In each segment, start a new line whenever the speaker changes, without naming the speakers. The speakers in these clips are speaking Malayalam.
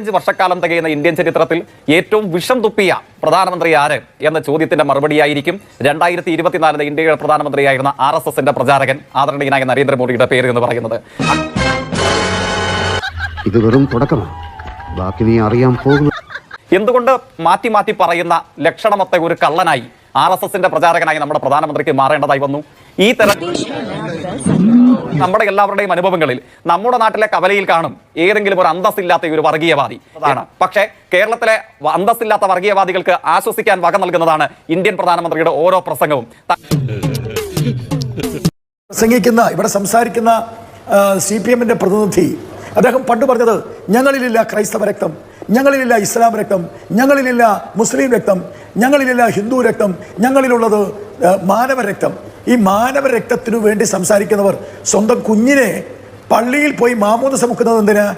അഞ്ച് വർഷക്കാലം തികയുന്ന ഇന്ത്യൻ ചരിത്രത്തിൽ ഏറ്റവും വിഷം തുപ്പിയ പ്രധാനമന്ത്രി ആര് എന്ന ചോദ്യത്തിന്റെ മറുപടിയായിരിക്കും. രണ്ടായിരത്തി ഇരുപത്തിനാലിന് ഇന്ത്യയുടെ പ്രധാനമന്ത്രിയായിരുന്ന ആർ എസ് എസിന്റെ പ്രചാരകൻ ആദരണീയനായ നരേന്ദ്രമോദിയുടെ പേര് എന്ന് പറയുന്നത്.
ഇത് വെറും തുടക്കമാണ് ബാക്കി നീ അറിയാൻ പോകുന്നു
എന്തുകൊണ്ട് മാറ്റി മാറ്റി പറയുന്ന ലക്ഷണമത്തെ ഒരു കള്ളനായി ആർ എസ് എസിന്റെ പ്രചാരകനായി നമ്മുടെ പ്രധാനമന്ത്രിക്ക് മാറേണ്ടതായി വന്നു? ഈ തര നമ്മുടെ എല്ലാവരുടെയും അനുഭവങ്ങളിൽ നമ്മുടെ നാട്ടിലെ കവലയിൽ കാണും ഏതെങ്കിലും ഒരു അന്തസ്സില്ലാത്ത ഒരു വർഗീയവാദി. അതാണ്. പക്ഷേ കേരളത്തിലെ അന്തസ്സില്ലാത്ത വർഗീയവാദികൾക്ക് ആശ്വസിക്കാൻ വക നൽകുന്നതാണ് ഇന്ത്യൻ പ്രധാനമന്ത്രിയുടെ ഓരോ പ്രസംഗവും.
പ്രസംഗിക്കുന്ന ഇവിടെ സംസാരിക്കുന്ന സി പി എമ്മിന്റെ പ്രതിനിധി അദ്ദേഹം പണ്ട് പറഞ്ഞത് ഞങ്ങളിലില്ല ക്രൈസ്തവ രക്തം ഞങ്ങളിലില്ല ഇസ്ലാം രക്തം ഞങ്ങളിലില്ല മുസ്ലിം രക്തം ഞങ്ങളിലില്ല ഹിന്ദു രക്തം ഞങ്ങളിലുള്ളത് മാനവ രക്തം. ഈ മാനവ രക്തത്തിനു വേണ്ടി സംസാരിക്കുന്നവർ സ്വന്തം കുഞ്ഞിനെ പള്ളിയിൽ പോയി മാമോദസ മുക്കുന്നത് എന്തിനാ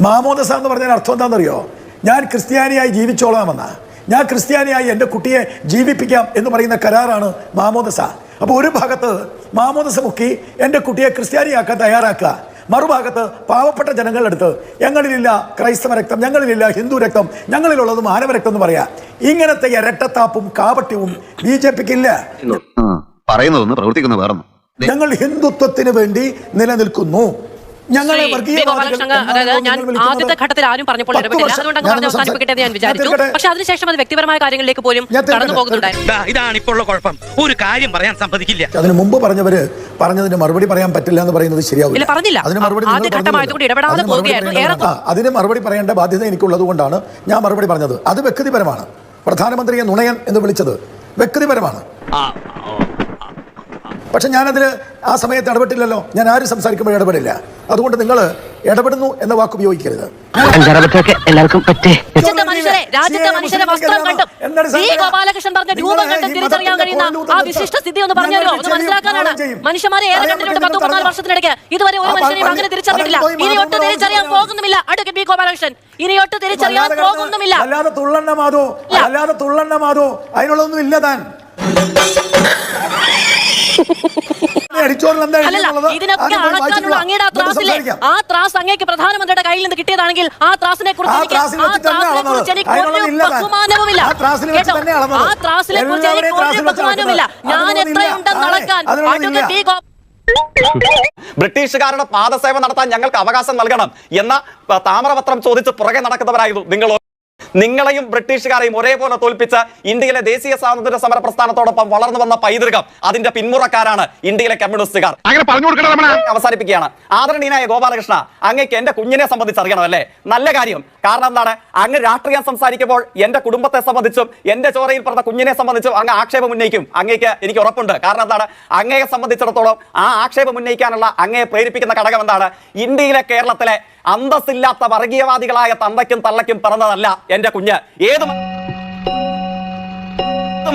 മാമോദസ എന്ന് പറഞ്ഞാൽ അർത്ഥം എന്താണെന്നറിയോ? ഞാൻ ക്രിസ്ത്യാനിയായി ജീവിച്ചോളാമെന്നാ. ഞാൻ ക്രിസ്ത്യാനിയായി എന്റെ കുട്ടിയെ ജീവിപ്പിക്കാം എന്ന് പറയുന്ന കരാറാണ് മാമോദസ. അപ്പോൾ ഒരു ഭാഗത്ത് മാമോദസ മുക്കി എന്റെ കുട്ടിയെ ക്രിസ്ത്യാനിയാക്കാൻ തയ്യാറാക്കുക. മറുഭാഗത്ത് പാവപ്പെട്ട ജനങ്ങളുടെ അടുത്ത് ഞങ്ങളിലില്ല ക്രൈസ്തവ രക്തം ഞങ്ങളിലില്ല ഹിന്ദു രക്തം ഞങ്ങളിലുള്ളത് മാനവ രക്തം എന്ന് പറയാ. ഇങ്ങനത്തെ ഇരട്ടത്താപ്പും കാപട്യവും ബി ജെ പിക്ക് ഇല്ല
പറയുന്നതൊന്ന് പ്രവർത്തിക്കുന്ന
ഞങ്ങൾ ഹിന്ദുത്വത്തിന് വേണ്ടി നിലനിൽക്കുന്നു. ഞങ്ങളെ
അതായത് ഞാൻ ആദ്യത്തെ ഘട്ടത്തിൽ ആരും പറഞ്ഞപ്പോൾ
പത്ത്
ഇടപെട്ടില്ല. അതുകൊണ്ട് അങ്ങ്
ഞാൻ
പറഞ്ഞ്
ഒന്ന്
അവസാനിപ്പിക്കട്ടെ എന്ന് ഞാൻ
സംസാരിക്കാം.
വിചാരിച്ചു. പക്ഷെ അതിനുശേഷം അത് വ്യക്തിപരമായ കാര്യങ്ങളിലേക്ക് പോലും. കടന്നു പോകുന്നുണ്ടായിരുന്നു
ഇതാണ് ഇപ്പോൾ ഉള്ള കുഴപ്പം. ഒരു കാര്യം പറയാൻ സമ്മതിക്കില്ല.
അതിന് മുമ്പ് പറഞ്ഞവര് പറഞ്ഞതിന് മറുപടി പറയാൻ പറ്റില്ല എന്ന് പറയുന്നത് ശരിയാവില്ല.
പറഞ്ഞില്ല.
അതിന് മറുപടി
ഇടപെടാതെ പോവുകയായിരുന്നു.
അതിന് മറുപടി പറയേണ്ട ബാധ്യത എനിക്കുള്ളത് കൊണ്ടാണ് ഞാൻ മറുപടി പറഞ്ഞത്. അത് വ്യക്തിപരമാണ്. പ്രധാനമന്ത്രിയെ നുണയൻ എന്ന് വിളിച്ചത് വ്യക്തിപരമാണ്. പക്ഷെ ഞാനതിന് ആ സമയത്ത് ഇടപെട്ടില്ലല്ലോ. ഞാൻ ആരും സംസാരിക്കുമ്പോൾ ഇടപെടില്ല. അതുകൊണ്ട് നിങ്ങൾ ഇടപെടുന്നു എന്ന വാക്ക് ഉപയോഗിക്കരുത്.
എല്ലാവർക്കും പറ്റേ?
രാജ്യത്തെ മനുഷ്യരെ രാജ്യത്തെ മനുഷ്യരെ വസ്ത്രം കണ്ടും. വി ഗോപാലകൃഷ്ണൻ പറഞ്ഞ രൂപം കണ്ടും തിരിച്ചറിയാൻ കഴിയുന്ന ആ വിശിഷ്ട സ്ഥിതി ഒന്ന് പറഞ്ഞാലോ ഒന്ന് മനസ്സിലാക്കാനാണ്. മനുഷ്യന്മാരെ ഏറെ കണ്ടിട്ടുണ്ട് പത്ത് പതിനാല് വർഷത്തിനിടയ്ക്ക്. ഇതുവരെ ഒരു മനുഷ്യനെയും അങ്ങനെ തിരിച്ചറിഞ്ഞിട്ടില്ല. ഇനി ഒട്ട് തിരിച്ചറിയാൻ പോകുന്നുമില്ല. ബി ഗോപാലകൃഷ്ണൻ. ഇനി ഒട്ട് തിരിച്ചറിയാൻ പോകുന്നുമില്ല.
അല്ലാതെ തുള്ളണ്ണ മാധു അല്ലാതെ അതിനുള്ളതൊന്നും ഇല്ല താൻ.
ഇതിനൊക്കെ അളക്കാനുള്ള അങ്ങയുടെ ആ ത്രാസിലെ ആ ത്രാസ് അങ്ങേക്ക് പ്രധാനമന്ത്രിയുടെ കയ്യിൽ നിന്ന് കിട്ടിയതാണെങ്കിൽ ആ ത്രാസിനെ കുറിച്ച് എനിക്ക് ഒരു ബഹുമാനവുമില്ല.
ആ
ത്രാസിനെ കുറിച്ച് എനിക്ക് ഒരു ബഹുമാനവുമില്ല. ഞാൻ എത്രയുണ്ടെന്ന്. അളക്കാൻ. ഗോ
ബ്രിട്ടീഷുകാരുടെ പാദസേവ നടത്താൻ ഞങ്ങൾക്ക് അവകാശം നൽകണം എന്ന താമരപത്രം ചോദിച്ച് പുറകെ നടക്കുന്നവരായിരുന്നു നിങ്ങൾ നിങ്ങളെയും ബ്രിട്ടീഷുകാരെയും ഒരേപോലെ തോൽപ്പിച്ച് ഇന്ത്യയിലെ ദേശീയ സ്വാതന്ത്ര്യ സമര പ്രസ്ഥാനത്തോടൊപ്പം വളർന്നു വന്ന പൈതൃകം അതിന്റെ പിന്മുറക്കാരാണ് ഇന്ത്യയിലെ കമ്മ്യൂണിസ്റ്റുകാർ. അവസാനിപ്പിക്കുകയാണ്. ആദരണീയനായ ഗോപാലകൃഷ്ണ അങ്ങേക്ക് എന്റെ കുഞ്ഞിനെ സംബന്ധിച്ച് അറിയണം അല്ലേ നല്ല കാര്യം. കാരണം എന്താണ്? അങ്ങ് രാഷ്ട്രീയം സംസാരിക്കുമ്പോൾ എന്റെ കുടുംബത്തെ സംബന്ധിച്ചും എന്റെ ചോരയിൽ പറഞ്ഞ കുഞ്ഞിനെ സംബന്ധിച്ചും അങ്ങ് ആക്ഷേപം ഉന്നയിക്കും. അങ്ങേക്ക് എനിക്ക് ഉറപ്പുണ്ട്. കാരണം എന്താണ്? അങ്ങയെ സംബന്ധിച്ചിടത്തോളം ആ ആക്ഷേപം ഉന്നയിക്കാനുള്ള അങ്ങയെ പ്രേരിപ്പിക്കുന്ന ഘടകം എന്താണ്? ഇന്ത്യയിലെ കേരളത്തിലെ അന്തസ്സില്ലാത്ത വർഗീയവാദികളായ തന്തയ്ക്കും തള്ളയ്ക്കും പിറന്നതല്ല എന്റെ കുഞ്ഞ്. ഏത്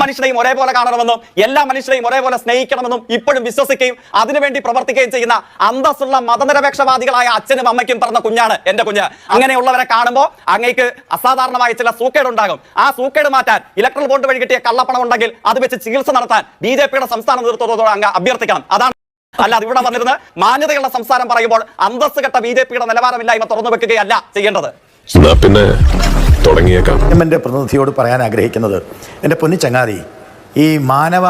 മനുഷ്യനെയും ഒരേപോലെ കാണണമെന്നും എല്ലാ മനുഷ്യരെയും ഒരേപോലെ സ്നേഹിക്കണമെന്നും ഇപ്പോഴും വിശ്വസിക്കുകയും അതിനുവേണ്ടി പ്രവർത്തിക്കുകയും ചെയ്യുന്ന അന്തസ്സുള്ള മതനിരപേക്ഷവാദികളായ അച്ഛനും അമ്മയ്ക്കും പറഞ്ഞ കുഞ്ഞാണ് എന്റെ കുഞ്ഞ്. അങ്ങനെയുള്ളവരെ കാണുമ്പോൾ അങ്ങേക്ക് അസാധാരണമായ ചില സൂക്കേട് ഉണ്ടാകും. ആ സൂക്കേട് മാറ്റാൻ ഇലക്ട്രൽ ബോണ്ട് വഴി കിട്ടിയ കള്ളപ്പണം ഉണ്ടെങ്കിൽ അത് വെച്ച് ചികിത്സ നടത്താൻ ബി സംസ്ഥാന നേതൃത്വത്തോട് അങ്ങ് അഭ്യർത്ഥിക്കണം. അതാണ് അല്ലാതെ ഇവിടെ വന്നിരുന്ന് മാന്യതയുള്ള സംസാരം പറയുമ്പോൾ അന്തസ് കെട്ട ബി ജെ പിയുടെ നിലവാരമില്ലായ്മ തുറന്നു വെക്കുകയല്ല ചെയ്യേണ്ടത്.
പിന്നെ തുടങ്ങിയേക്കാം.
എന്റെ പ്രതിനിധിയോട് പറയാൻ ആഗ്രഹിക്കുന്നത് എന്റെ പൊന്നിച്ചങ്ങാതി ചങ്ങാതി ഈ മാനവ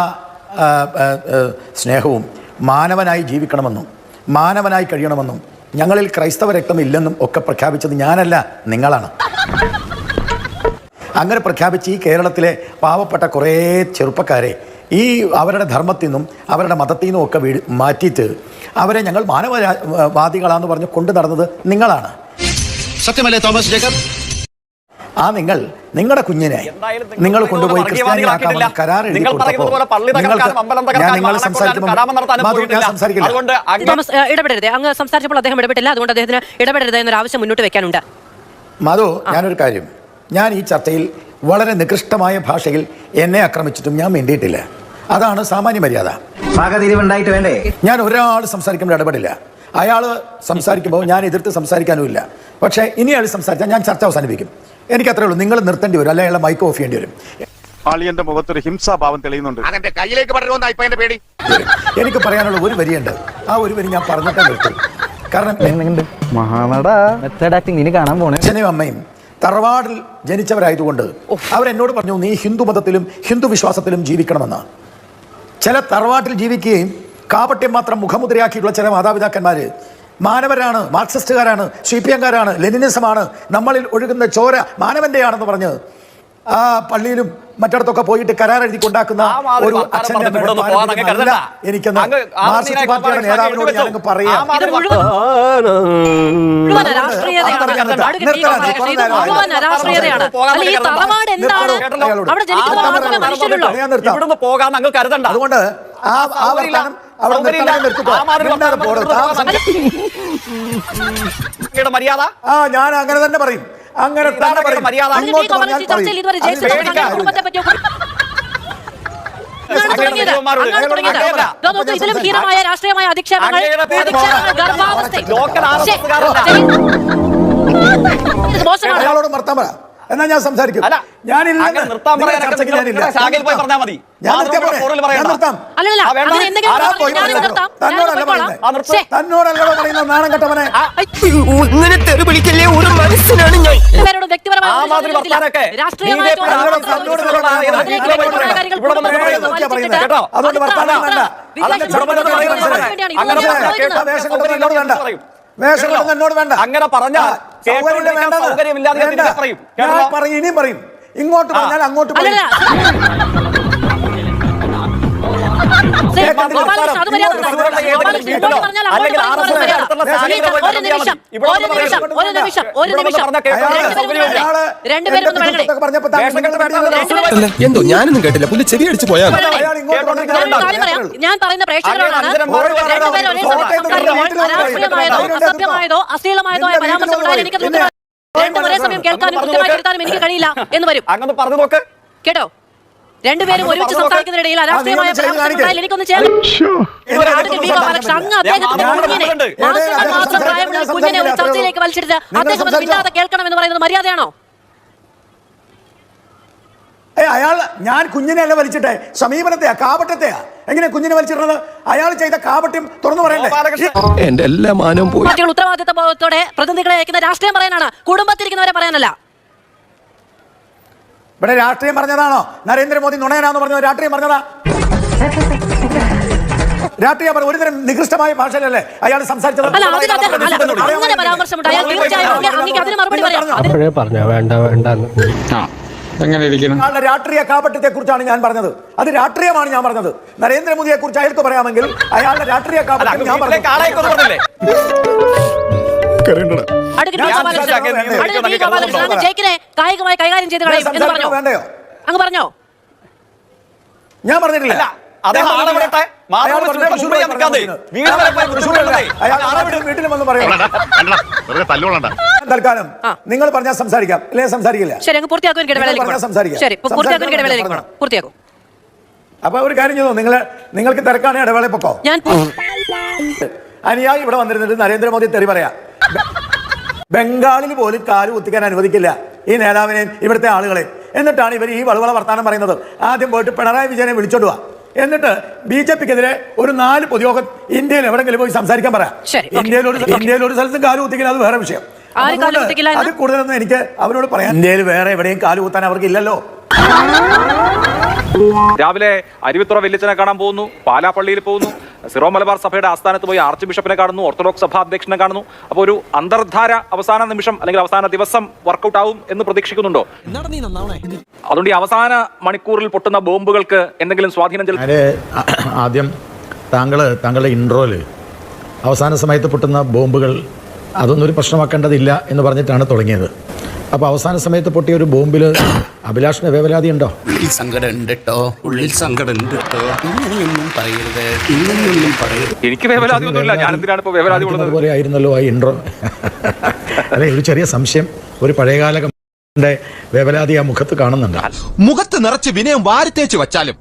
സ്നേഹവും മാനവനായി ജീവിക്കണമെന്നും മാനവനായി കഴിയണമെന്നും ഞങ്ങളിൽ ക്രൈസ്തവ രക്തം ഇല്ലെന്നും ഒക്കെ പ്രഖ്യാപിച്ചത് ഞാനല്ല നിങ്ങളാണ്. അങ്ങനെ പ്രഖ്യാപിച്ച് ഈ കേരളത്തിലെ പാവപ്പെട്ട കുറേ ചെറുപ്പക്കാരെ ഈ അവരുടെ ധർമ്മത്തിൽ നിന്നും അവരുടെ മതത്തിൽ നിന്നും ഒക്കെ മാറ്റിയിട്ട് അവരെ ഞങ്ങൾ മാനവവാദികളാന്ന് പറഞ്ഞ് കൊണ്ടു നടന്നത് നിങ്ങളാണ്.
സത്യമല്ലേ തോമസ് ജേക്കബ്?
ആ നിങ്ങൾ നിങ്ങളുടെ കുഞ്ഞിനെ
നിങ്ങൾ
കൊണ്ടുപോയി. ക്രിസ്ത്യാനിയാക്കാമെന്ന് കരാർ എഴുതി
തോമസ് ഇടപെടരുത്. അങ്ങ് സംസാരിച്ചപ്പോൾ അദ്ദേഹം ഇടപെട്ടില്ല. അതുകൊണ്ട് അദ്ദേഹത്തിന് ഇടപെടരുത് എന്നൊരു ആവശ്യം മുന്നോട്ട് വെക്കാനുണ്ട്.
മധു ഞാനൊരു കാര്യം. ഞാൻ ഈ ചർച്ചയിൽ വളരെ നികൃഷ്ടമായ ഭാഷയിൽ എന്നെ ആക്രമിച്ചിട്ടും ഞാൻ മിണ്ടിയിട്ടില്ല. അതാണ് സാമാന്യ മര്യാദ.
പാകതിരിവുണ്ടായിട്ട് വേണ്ടേ?
ഞാൻ ഒരാൾ സംസാരിക്കുമ്പോൾ ഇടപെടില്ല. അയാൾ സംസാരിക്കുമ്പോൾ ഞാൻ എതിർത്ത് സംസാരിക്കാനുമില്ല. പക്ഷേ ഇനി അയാൾ സംസാരിച്ചാൽ ഞാൻ ചർച്ച അവസാനിപ്പിക്കും. എനിക്ക് അത്രേ ഉള്ളൂ. നിങ്ങൾ നിർത്തേണ്ടി വരും. അല്ലെങ്കിൽ അയാളെ മൈക്ക് ഓഫ് ചെയ്യേണ്ടി വരും.
മുഖത്തൊരു ഹിംസാഭാവം തെളിയുന്നുണ്ട്.
അതെന്റെ കയ്യിലേക്ക് പടരുമെന്നാ ഇപ്പൊ എന്റെ പേടി?
എനിക്ക് പറയാനുള്ള ഒരു വരിയുണ്ട്. ആ ഒരു വരി ഞാൻ പറഞ്ഞിട്ടേ നിർത്തും. കാരണം
മഹാനട. മെത്തേഡ് ആക്ടിങ് നിന്നെ കാണാൻ പോണേ.
അച്ഛനും അമ്മയും തറവാടിൽ ജനിച്ചവരായതുകൊണ്ട് അവരെന്നോട് പറഞ്ഞു നീ ഹിന്ദു മതത്തിലും ഹിന്ദു വിശ്വാസത്തിലും ജീവിക്കണമെന്ന്. ചില തറവാട്ടിൽ ജീവിക്കുകയും കാപട്യം മാത്രം മുഖമുദ്രയാക്കിയിട്ടുള്ള ചില മാതാപിതാക്കന്മാർ മാനവരാണ് മാർക്സിസ്റ്റുകാരാണ് സി പി എംകാരാണ് ലെനിനിസമാണ് നമ്മളിൽ ഒഴുകുന്ന ചോര മാനവന്റെയാണെന്ന് പറഞ്ഞ് ആ പള്ളിയിലും മറ്റിടത്തൊക്കെ പോയിട്ട് കരാർ എഴുതി കൊണ്ടാക്കുന്ന ഒരു
ആ
മാർക്സിസ്റ്റ് പാർട്ടിയുടെ നേതാവിനോട് ഞാനങ്ങ് പറയാം. അതുകൊണ്ട് ആ ആ അവിടെ നിർത്തിക്കോ.
ആ
ഞാൻ അങ്ങനെ തന്നെ പറയും. അങ്ങനെ തന്നെ.
ഇതിലും ഹീനമായ രാഷ്ട്രീയമായ അധിക്ഷേപങ്ങൾ ഗർഭാവസ്ഥ മോശമാണ്.
എന്നാ ഞാൻ സംസാരിക്കും.
അല്ല,
ഞാനില്ല തന്നോടല്ല പറയുന്ന നാണം കെട്ടവനെ.
ഇങ്ങനെ തെറി പിടിക്കല്ലേ ഒരു മനസ്സിനാണ് ഞാൻ.
അതുകൊണ്ട് വർത്താനം വേണ്ട. അങ്ങനെ. വേഷം എന്നോട് വേണ്ട. എന്നോട് വേണ്ട.
അങ്ങനെ പറഞ്ഞാൽ. സൗകര്യമില്ലാതെ? പറയും.
ഇനിയും പറയും. ഇങ്ങോട്ട് പറഞ്ഞാൽ അങ്ങോട്ട് പറയും.
എന്തോ ഞാനൊന്നും കേട്ടില്ല. പുള്ളി ചെവി അടിച്ചു പോയാ?
അയാൾ ഇങ്ങോട്ട്
ഞാൻ പറയുന്ന പ്രേക്ഷകരോടാണ്. രണ്ടുപേരും ഒരേ അരാഷ്ട്രീയമായതോ അസഭ്യമായതോ അശ്ലീലമായതോ ആയ പരാമർശം ഉണ്ടായാൽ എനിക്ക് ഒരേ സമയം കേൾക്കാനും കൃത്യമായി എനിക്ക് കഴിയില്ല എന്ന് വരും.
അങ്ങനെ പറഞ്ഞു നോക്ക്.
കേട്ടോ? രണ്ടുപേരും ഒരുമിച്ച് സംസാരിക്കുന്നതിനിടയിൽ അരാഷ്ട്രീയമായ പരാമർശം ഉണ്ടായാൽ എനിക്കൊന്ന് ചെയ്യാൻ അങ്ങ് അദ്ദേഹത്തിന്റെ
ഞാൻ
കുഞ്ഞിനെ
പറഞ്ഞിട്ടുണ്ട്.
പ്രായമുള്ള ഒരു കുഞ്ഞിനെ ഒരു ചർച്ചയിലേക്ക് വലിച്ചിട്ട് അദ്ദേഹം അത് മിണ്ടാതെ കേൾക്കണം എന്ന് പറയുന്നത് മര്യാദയാണോ?
ഏ അയാൾ ഞാൻ കുഞ്ഞിനെ അല്ല വലിച്ചിട്ടെ. സമീപനത്തെയാ കാപട്ടത്തെയാ എങ്ങനെ കുഞ്ഞിനെ വലിച്ചിടുന്നത്? അയാൾ ചെയ്ത കാപട്യം തുറന്നു പറയണ്ടേ?
എന്റെ എല്ലാ മാനവും പോയി.
പാർട്ടികൾ ഉത്തരവാദിത്ത ബോധത്തോടെ പ്രതിനിധികളെ അയക്കുന്ന രാഷ്ട്രീയം പറയാനാണ്. കുടുംബത്തിരിക്കുന്നവരെ പറയാനല്ല.
ഇവിടെ രാഷ്ട്രീയം പറഞ്ഞതാണോ? നരേന്ദ്രമോദി നുണയനാന്ന് പറഞ്ഞത്? രാഷ്ട്രീയം പറഞ്ഞതാ? രാഷ്ട്രീയ പറഞ്ഞ ഒരുതരം നികൃഷ്ടമായ ഭാഷയിലല്ലേ അയാൾ സംസാരിച്ചത്? അയാളുടെ രാഷ്ട്രീയ കാപട്യത്തെ കുറിച്ചാണ് ഞാൻ പറഞ്ഞത്. അത് രാഷ്ട്രീയമാണ് ഞാൻ പറഞ്ഞത്. നരേന്ദ്രമോദിയെ കുറിച്ച് അയാൾക്ക് പറയാമെങ്കിൽ അയാളുടെ രാഷ്ട്രീയ കാപട്യം ഞാൻ പറഞ്ഞു
ഗോപാലകൃഷ്ണൻ അങ്ങ് ജയിക്കിനെ കായികമായി കൈകാര്യം ചെയ്ത് കളയും. എന്ന് പറഞ്ഞു? അങ്ങ് പറഞ്ഞോ?
ഞാൻ പറഞ്ഞിട്ടില്ല.
അല്ല
തൽക്കാലം നിങ്ങൾ പറഞ്ഞാൽ സംസാരിക്കാം. ഇല്ലേ സംസാരിക്കില്ല. സംസാരിക്കാം. അപ്പൊ ഒരു കാര്യം ചെയ്തോ? നിങ്ങൾ നിങ്ങൾക്ക് തിരക്കാണ് ഇടവേള പൊക്കോ?
ഞാൻ
അനുയായി ഇവിടെ വന്നിരുന്നിട്ട് നരേന്ദ്രമോദി തെറി പറയാ. ബംഗാളിൽ പോലും കാൽ കുത്തിക്കാൻ അനുവദിക്കില്ല ഈ നേതാവിനെയും ഇവിടുത്തെ ആളുകളെ. എന്നിട്ടാണ് ഇവർ ഈ വളവള വർത്താനം പറയുന്നത്. ആദ്യം പോയിട്ട് പിണറായി വിജയനെ വിളിച്ചോണ്ട് വാ. എന്നിട്ട് ബി ജെ പിക്കെതിരെ ഒരു നാല് പൊതുയോഗം ഇന്ത്യയിൽ എവിടെങ്കിലും പോയി സംസാരിക്കാൻ പറയാം. ഇന്ത്യയിൽ ഒരു ഇന്ത്യയിൽ ഒരു സ്ഥലത്തും കാൽ കുത്തിക്കില്ല അത് വേറെ വിഷയം.
ആര് കാൽ
അതുകൊണ്ട് അത് കൂടുതലൊന്നും എനിക്ക് അവരോട് പറയാം ഇന്ത്യയിൽ വേറെ എവിടെയും കാൽ കുത്താൻ അവർക്ക് ഇല്ലല്ലോ
രാവിലെ അരുവിത്തുറ വെല്ലിച്ചനെ കാണാൻ പോകുന്നു പാലാപ്പള്ളിയിൽ പോകുന്നു. സിറോ മലബാർ സഭയുടെ ആസ്ഥാനത്ത് പോയി ആർച്ച് ബിഷപ്പിനെ കാണുന്നു ഓർത്തഡോക്സ് സഭാ അധ്യക്ഷനെ കാണുന്നു. അപ്പോൾ ഒരു അന്തർധാര അവസാന നിമിഷം അല്ലെങ്കിൽ അവസാന ദിവസം വർക്കൗട്ട് ആവും എന്ന് പ്രതീക്ഷിക്കുന്നുണ്ടോ? അതുകൊണ്ട് ഈ അവസാന മണിക്കൂറിൽ പൊട്ടുന്ന ബോംബുകൾക്ക് എന്തെങ്കിലും സ്വാധീനം ചെലുത്തും?
ആദ്യം താങ്കൾ താങ്കളുടെ ഇൻട്രോയിൽ അവസാന സമയത്ത് പൊട്ടുന്ന ബോംബുകൾ അതൊന്നും ഒരു പ്രശ്നമാക്കേണ്ടതില്ല എന്ന് പറഞ്ഞിട്ടാണ് തുടങ്ങിയത്. അപ്പോൾ അവസാന സമയത്ത് പൊട്ടിയ ഒരു ബോംബിൽ അഭിലാഷിന് വേവലാതി ഉണ്ടോ
ഉള്ളിൽ സങ്കടം ഉണ്ട് കേട്ടോ ഉള്ളിൽ സങ്കടം ഉണ്ട് കേട്ടോ ഇങ്ങനെയൊന്നും പറയരുത്. ഇങ്ങനെയൊന്നും പറയരുത്.
എനിക്ക് വേവലാതി ഒന്നുമില്ല ഞാൻ എന്തിനാണ് ഇപ്പോൾ വേവലാതി കൊള്ളുന്നത്
അതുപോലെ ആയിരുന്നല്ലോ ആ ഇൻട്രോ അല്ലെ ഒരു ചെറിയ സംശയം. ഒരു പഴയകാല വേവലാതി ആ മുഖത്ത് കാണുന്നുണ്ട്?
മുഖത്ത് നിറച്ച് വിനയം വാരിത്തേച്ച് വച്ചാലും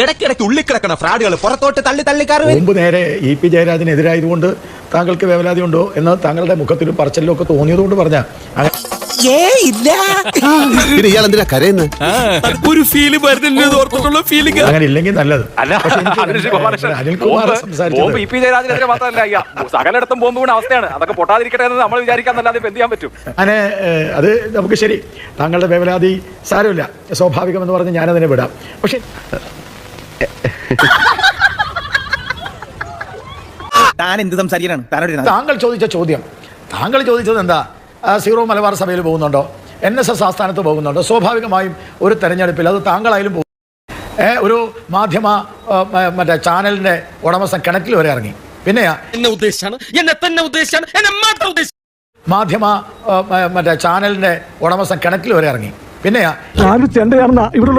ഇടയ്ക്കിടയ്ക്ക് ഉള്ളിക്കിടക്കണ ഫ്രാഡുകൾ പുറത്തോട്ട് തള്ളി തള്ളിക്കാറ്
മുമ്പ് നേരെ ഇ പി ജയരാജനെതിരായതുകൊണ്ട് താങ്കൾക്ക് വേവലാതി ഉണ്ടോ എന്ന് താങ്കളുടെ മുഖത്തിലും പറച്ചലിലും ഒക്കെ തോന്നിയതുകൊണ്ട് പറഞ്ഞ
ഇയാൾ എന്തിനാ കരയുന്നത്
ഒരു ഫീൽ വരുന്നില്ല ഓർത്തിട്ടുള്ള ഫീലിംഗ്
അങ്ങനെ ഇല്ലെങ്കിൽ നല്ലത്. അനിൽകുമാർ
ബോംബ്
സംസാരിച്ചത്
ബോംബ് ഇ പി ജയരാജനെതിരെ മാത്രമല്ല അയ്യ സകലയിടത്തും ബോംബ് വീണ അവസ്ഥയാണ്. അതൊക്കെ പൊട്ടാതിരിക്കട്ടെ എന്ന് നമ്മൾ വിചാരിക്കാന്നല്ലാതെ ഇപ്പൊ എന്ത് ചെയ്യാൻ പറ്റും?
അങ്ങനെ അത് നമുക്ക് ശരി. താങ്കളുടെ വേവലാതി സാരമില്ല. സ്വാഭാവികം എന്ന് പറഞ്ഞ് ഞാനതിനെ വിടാം. പക്ഷേ
താൻ എന്ത് സംസാരിക്കാനാണ്? താനോട്
താങ്കൾ ചോദിച്ച ചോദ്യം. താങ്കൾ ചോദിച്ചത് എന്താ? സീറോ മലബാർ സഭയിൽ പോകുന്നുണ്ടോ? എൻ എസ് എസ് ആസ്ഥാനത്ത് പോകുന്നുണ്ടോ? സ്വാഭാവികമായും ഒരു തെരഞ്ഞെടുപ്പിൽ അത് താങ്കളായാലും പോകും. ഒരു മാധ്യമ മറ്റേ ചാനലിന്റെ ഉടമസ്ഥൻ കിണറ്റിൽ വരെ ഇറങ്ങി. പിന്നെയാ
എന്നെ ഉദ്ദേശിച്ചാണ്. എന്നെ തന്നെ ഉദ്ദേശിച്ചാണ്. എന്നെ മാത്രം ഉദ്ദേശിച്ചു
മാധ്യമ മറ്റേ ചാനലിന്റെ ഉടമസ്ഥൻ കിണറ്റിൽ വരെ ഇറങ്ങി. പിന്നെയാ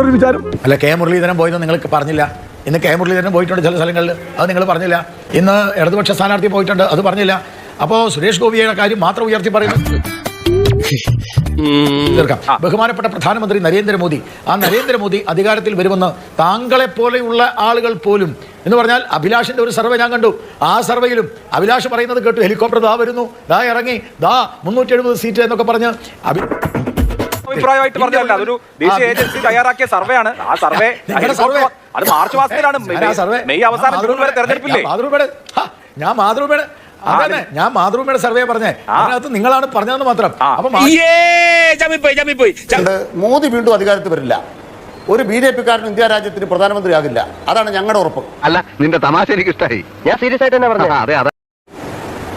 ഒരു വിചാരം.
അല്ല കെ മുരളീധരൻ പോയെന്ന് നിങ്ങൾക്ക് പറഞ്ഞില്ല. ഇന്ന് കെ മുരളീധരൻ പോയിട്ടുണ്ട് ചില സ്ഥലങ്ങളിൽ. അത് നിങ്ങൾ പറഞ്ഞില്ല. ഇന്ന് ഇടതുപക്ഷ സ്ഥാനാർത്ഥി പോയിട്ടുണ്ട്. അത് പറഞ്ഞില്ല. അപ്പോൾ സുരേഷ് ഗോപിയുടെ കാര്യം മാത്രം ഉയർത്തി പറയുന്നു. തീർക്കാം. ബഹുമാനപ്പെട്ട പ്രധാനമന്ത്രി നരേന്ദ്രമോദി. ആ നരേന്ദ്രമോദി അധികാരത്തിൽ വരുമെന്ന് താങ്കളെ പോലെയുള്ള ആളുകൾ പോലും. എന്ന് പറഞ്ഞാൽ അഭിലാഷിന്റെ ഒരു സർവേ ഞാൻ കണ്ടു. ആ സർവേയിലും അഭിലാഷ് പറയുന്നത് കേട്ടു. ഹെലികോപ്റ്റർ ദാ വരുന്നു. ദാ ഇറങ്ങി. ദാ മുന്നൂറ്റി എഴുപത് സീറ്റ് എന്നൊക്കെ പറഞ്ഞ് അഭി
അഭിപ്രായമായിട്ട് പറഞ്ഞതല്ല. അതൊരു ദേശീയ ഏജൻസി തയ്യാറാക്കിയ സർവേ ആണ് ആ സർവേ അത് മാർച്ച് മാസത്തിലാണ്.
ആ സർവേ
മെയ് അവസാനം ജൂൺ വരെ തെരഞ്ഞെടുപ്പില്ലേ?
ഞാൻ മാതൃഭൂമിയുടെ ഞാൻ മാതൃഭൂമിയുടെ അതന്നെ ഞാൻ മാതൃഭൂമിയുടെ സർവേ പറഞ്ഞേ. അതിനകത്ത് നിങ്ങളാണ് പറഞ്ഞതെന്ന് മാത്രം.
മോദി വീണ്ടും അധികാരത്തിൽ വരില്ല. ഒരു ബി ജെ പിക്കാരൻ ഇന്ത്യ രാജ്യത്തിന് പ്രധാനമന്ത്രി ആകില്ല അതാണ് ഞങ്ങളുടെ ഉറപ്പ്.
അല്ല നിന്റെ തമാശ എനിക്ക് ഇഷ്ടമായി ഞാൻ സീരിയസ് ആയിട്ട് തന്നെ പറഞ്ഞു അതെ അതെ.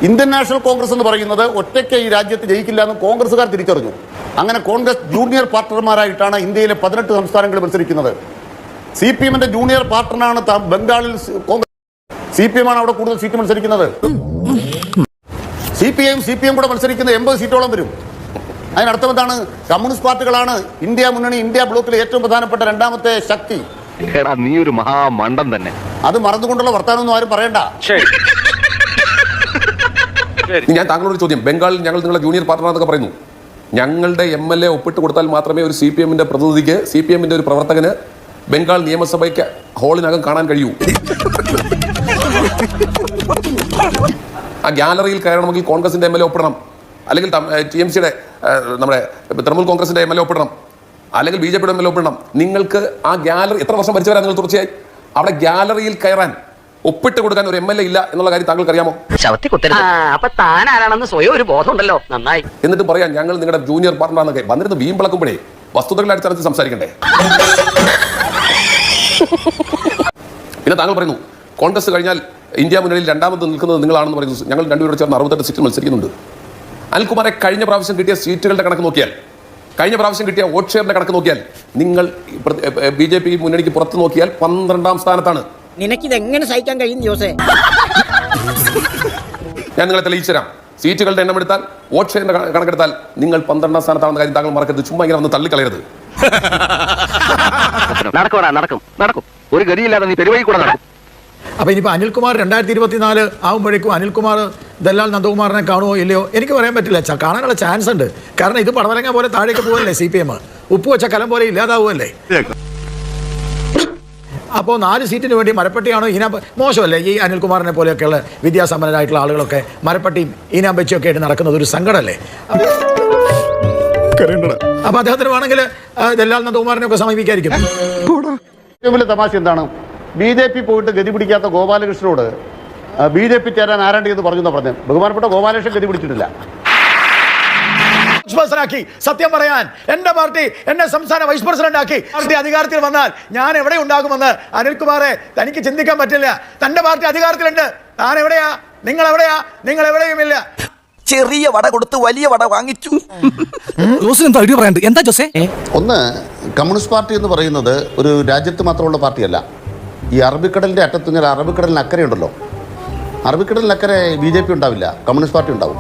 ഇന്ത്യൻ നാഷണൽ കോൺഗ്രസ് എന്ന് പറയുന്നത് ഒറ്റയ്ക്ക് ഈ രാജ്യത്ത് ജയിക്കില്ല എന്ന് കോൺഗ്രസ്സുകാർ തിരിച്ചറിഞ്ഞു. അങ്ങനെ കോൺഗ്രസ് ജൂനിയർ പാർട്ണർമാരായിട്ടാണ് ഇന്ത്യയിലെ പതിനെട്ട് സംസ്ഥാനങ്ങളിൽ മത്സരിക്കുന്നത്. സി പി എമ്മിന്റെ ജൂനിയർ പാർട്ണറാണ് ബംഗാളിൽ കോൺഗ്രസ് സി പി എം ആണ് അവിടെ കൂടുതൽ സീറ്റ് മത്സരിക്കുന്നത്. സി പി ഐയും സി പി എം കൂടെ മത്സരിക്കുന്ന എൺപത് സീറ്റോളം വരും. അതിനർത്ഥം എന്താണ്? കമ്മ്യൂണിസ്റ്റ് പാർട്ടികളാണ് ഇന്ത്യ മുന്നണി ഇന്ത്യ ബ്ലോക്കിലെ ഏറ്റവും പ്രധാനപ്പെട്ട രണ്ടാമത്തെ ശക്തി.
എടാ നീ ഒരു മഹാമണ്ഡം തന്നെ.
അത് മറന്നുകൊണ്ടുള്ള വർത്താനൊന്നും ആരും പറയണ്ട.
ഞാൻ താങ്കളോട് ചോദ്യം. ബംഗാളിൽ ഞങ്ങൾ നിങ്ങളുടെ ജൂനിയർ പാർട്ണർ പറയുന്നു. ഞങ്ങളുടെ എം എൽ എ ഒപ്പിട്ട് കൊടുത്താൽ മാത്രമേ ഒരു സി പി എമ്മിന്റെ പ്രതിനിധിക്ക് സി പി എമ്മിന്റെ ഒരു പ്രവർത്തകന് ബംഗാൾ നിയമസഭയ്ക്ക് ഹാളിനകം കാണാൻ കഴിയൂ. ആ ഗ്യാലറിയിൽ കയറണമെങ്കിൽ കോൺഗ്രസിന്റെ എം എൽ എ ഒപ്പിടണം. അല്ലെങ്കിൽ ടി എം സിയുടെ നമ്മുടെ തൃണമൂൽ കോൺഗ്രസിന്റെ എം എൽ എ ഒപ്പിടണം. അല്ലെങ്കിൽ ബി ജെ പിയുടെ എം എൽ എ ഒപ്പിടണം. നിങ്ങൾക്ക് ആ ഗ്യാലറി എത്ര വർഷം ഭരിച്ചു വരാൻ നിങ്ങൾ തുടർച്ചയായി? അവിടെ ഗ്യാലറിയിൽ കയറാൻ ഒപ്പിട്ട് കൊടുക്കാൻ ഒരു എം എൽ എ ഇല്ല എന്നുള്ള കാര്യം താങ്കൾക്ക് അറിയാമോ
ചവിട്ടി കുത്തരുത് അപ്പൊ താൻ ആരാണെന്ന് സ്വയം ഒരു ബോധമുണ്ടല്ലോ. നന്നായി.
എന്നിട്ട് പറയാം ഞങ്ങൾ നിങ്ങളുടെ ജൂനിയർ പാർട്ണർ എന്നൊക്കെ വന്നിരുന്ന് വീം പിളക്കുമ്പോഴേ വസ്തുതകളെ അടിച്ചടച്ച് സംസാരിക്കണ്ടേ? പിന്നെ താങ്കൾ പറയുന്നു കോൺഗ്രസ് കഴിഞ്ഞാൽ ഇന്ത്യ മുന്നണിയിൽ രണ്ടാമത് നിൽക്കുന്നത് നിങ്ങളാണെന്ന് പറയുന്നത് ഞങ്ങൾ രണ്ടുപേരും ചേർന്ന് അറുപത്തെട്ട് സീറ്റ് മത്സരിക്കുന്നുണ്ട്. അനിൽകുമാറെ കഴിഞ്ഞ പ്രാവശ്യം കിട്ടിയ സീറ്റുകളുടെ കണക്ക് നോക്കിയാൽ കഴിഞ്ഞ പ്രാവശ്യം കിട്ടിയ വോട്ട് ഷെയറിന്റെ കണക്ക് നോക്കിയാൽ നിങ്ങൾ ബി ജെ പി മുന്നണിക്ക് പുറത്ത് നോക്കിയാൽ പന്ത്രണ്ടാം സ്ഥാനത്താണ്.
നിനക്കിത് എങ്ങനെ സഹിക്കാൻ കഴിയും ജോസേ?
ഞാൻ നിങ്ങളെ തെളിയിച്ചു തരാം സീറ്റുകളുടെ എണ്ണം എടുത്താൽ വോട്ട് ഷെയറിന്റെ കണ- കണക്കെടുത്താൽ നിങ്ങൾ പന്ത്രണ്ടാം സ്ഥാനത്താണെന്ന കാര്യം താങ്കൾ മറക്കരുത്. ചുമ്മാ ഇങ്ങനെ വന്ന് തള്ളിക്കളയരുത്.
നടക്കൂടാ നടക്കും. നടക്കും. ഒരു ഗതിയില്ലാതെ നീ പെരുവഴി കൂടെ നടക്കും.
അപ്പൊ ഇനിയിപ്പോ അനിൽകുമാർ രണ്ടായിരത്തി ഇരുപത്തിനാല് ആകുമ്പോഴേക്കും അനിൽകുമാർ ദല്ലാൽ നന്ദകുമാറിനെ കാണുമോ ഇല്ലയോ? എനിക്ക് പറയാൻ പറ്റില്ല ചാ കാണാനുള്ള ചാൻസ് ഉണ്ട്. കാരണം ഇത് പടവരങ്ങ പോലെ താഴേക്ക് പോകല്ലേ സി പി എം? ഉപ്പ് വെച്ച കലം പോലെ ഇല്ലാതാവുമല്ലേ അപ്പോൾ നാല് സീറ്റിന് വേണ്ടി മരപ്പട്ടിയാണോ ഈന മോശമല്ലേ? ഈ അനിൽകുമാറിനെ പോലെയൊക്കെയുള്ള വിദ്യാസമ്പന്നരായിട്ടുള്ള ആളുകളൊക്കെ മരപ്പട്ടിയും ഈനാമ്പച്ചിയൊക്കെ ആയിട്ട് നടക്കുന്നത് ഒരു സങ്കടമല്ലേ? അപ്പൊ അദ്ദേഹത്തിന് വേണമെങ്കിൽ ദല്ലാൽ നന്ദകുമാറിനെ ഒക്കെ സമീപിക്കായിരിക്കും.
വലിയ തമാശ എന്താണ്? ബി ജെ പി പോയിട്ട് ഗതി പിടിക്കാത്ത ഗോപാലകൃഷ്ണനോട് ബി ജെ പി ചേരാൻ ആരാണ്ടി എന്ന് പറഞ്ഞു? എന്നാ പറഞ്ഞത് ബഹുമാനപ്പെട്ട ഗോപാലകൃഷ്ണൻ ഗതി പിടിച്ചിട്ടില്ല.
വൈസ് പ്രസിഡന്റാക്കി സത്യം പറയാൻ എന്റെ പാർട്ടി എന്നെ സംസ്ഥാന വൈസ് പ്രസിഡന്റ് ആക്കി. പാർട്ടി അധികാരത്തിൽ വന്നാൽ ഞാൻ എവിടെ ഉണ്ടാകുമെന്ന് അനിൽകുമാറെ തനിക്ക് ചിന്തിക്കാൻ പറ്റില്ല. തന്റെ പാർട്ടി അധികാരത്തിലുണ്ട്. താൻ എവിടെയാ? നിങ്ങൾ എവിടെയാ? നിങ്ങൾ എവിടെയുമില്ല.
ചെറിയ വട കൊടുത്ത് വലിയ വട വാങ്ങിച്ചു.
എന്താ ജോസേ?
ഒന്ന് കമ്മ്യൂണിസ്റ്റ് പാർട്ടി എന്ന് പറയുന്നത് ഒരു രാജ്യത്ത് മാത്രമുള്ള പാർട്ടിയല്ല. ഈ അറബിക്കടലിന്റെ അറ്റത്ത് ഞാൻ അറബിക്കടലിന് അക്കരെ ഉണ്ടല്ലോ. അറബിക്കടലിന് അക്കരെ ബി ജെ പി ഉണ്ടാവില്ല. കമ്മ്യൂണിസ്റ്റ് പാർട്ടി ഉണ്ടാവും.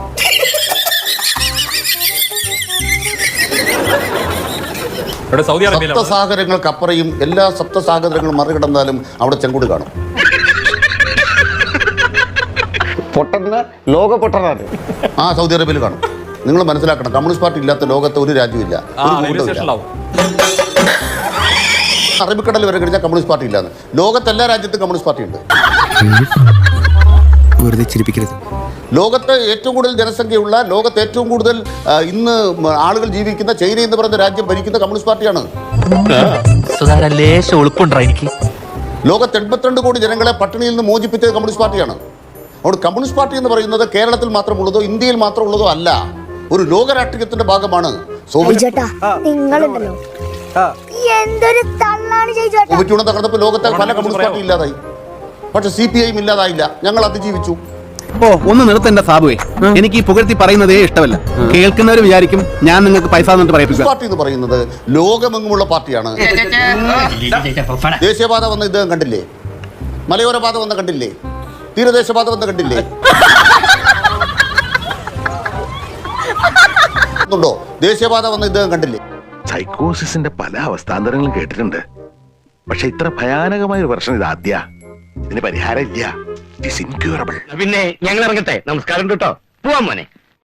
സൗദി അറേബ്യയിലാണ്
സപ്തസാഗരങ്ങൾക്കപ്പുറയും എല്ലാ സപ്തസാഗരങ്ങളും മറികടന്നാലും അവിടെ ചെങ്കുടി കാണും.
പൊട്ടന്ന ലോക പൊട്ടനാണ്.
ആ സൗദി അറേബ്യയിൽ കാണും. നിങ്ങൾ മനസ്സിലാക്കണം കമ്മ്യൂണിസ്റ്റ് പാർട്ടി ഇല്ലാത്ത ലോകത്ത് ഒരു രാജ്യമില്ല. അറബിക്കടൽ വരെ കഴിഞ്ഞാൽ കമ്മ്യൂണിസ്റ്റ് പാർട്ടി ഇല്ലാന്ന്. ലോകത്തെല്ലാ രാജ്യത്തും കമ്മ്യൂണിസ്റ്റ് പാർട്ടി ഉണ്ട്.
വെറുതെ ചിരിപ്പിക്കരുത്.
ലോകത്ത് ഏറ്റവും കൂടുതൽ ജനസംഖ്യയുള്ള ലോകത്ത് ഏറ്റവും കൂടുതൽ ഇന്ന് ആളുകൾ ജീവിക്കുന്ന ചൈന എന്ന് പറയുന്ന രാജ്യം ഭരിക്കുന്ന കമ്മ്യൂണിസ്റ്റ് പാർട്ടിയാണ്. ലോകത്ത് എൺപത്തിരണ്ട് കോടി ജനങ്ങളെ പട്ടിണിയിൽ നിന്ന് മോചിപ്പിച്ചത് കമ്മ്യൂണിസ്റ്റ് പാർട്ടിയാണ്. അതുകൊണ്ട് കമ്മ്യൂണിസ്റ്റ് പാർട്ടി എന്ന് പറയുന്നത് കേരളത്തിൽ മാത്രമുള്ളതോ ഇന്ത്യയിൽ മാത്രമുള്ളതോ അല്ല. ഒരു ലോക രാഷ്ട്രീയത്തിന്റെ ഭാഗമാണ് തകർന്നപ്പോൾ ലോകത്തെ പല കമ്മ്യൂണിസ്റ്റ് പാർട്ടി ഇല്ലാതായി. പക്ഷെ സി പി ഐയും ഇല്ലാതായില്ല. ഞങ്ങൾ അതിജീവിച്ചു.
ഓ ഒന്ന് നിർത്തണ്ട സാബുവേ എനിക്ക് ഈ പുകഴ്ത്തി പറയുന്നതേ ഇഷ്ടമല്ല കേൾക്കുന്നവർ വിചാരിക്കും ഞാൻ നിങ്ങൾക്ക് പൈസ എന്നിട്ട് പറയിപ്പിക്കാം
പാർട്ടി എന്ന് പറയുന്നത് ലോകമെങ്ങുമുള്ള പാർട്ടിയാണ് ദേശീയപാത വന്ന ഇദ്ദേഹം കണ്ടില്ലേ മലയോര പാത വന്ന കണ്ടില്ലേ തീരദേശപാത വന്ന കണ്ടില്ലേ ണ്ടോ ദേശീയപാത വന്ന ഇദ്ദേഹം കണ്ടില്ലേ
സൈക്കോസിന്റെ പല അവസ്ഥാന്തരങ്ങളും കേട്ടിട്ടുണ്ട് പക്ഷെ ഇത്ര ഭയാനകമായ ഒരു പ്രശ്നം ഇത് ആദ്യ ഇതിന് പരിഹാരം ഇല്ല ഇറ്റ് ഇൻക്യൂറബിൾ
പിന്നെ ഞങ്ങൾ ഇറങ്ങട്ടെ. നമസ്കാരം കേട്ടോ പോവാൻ മോനെ.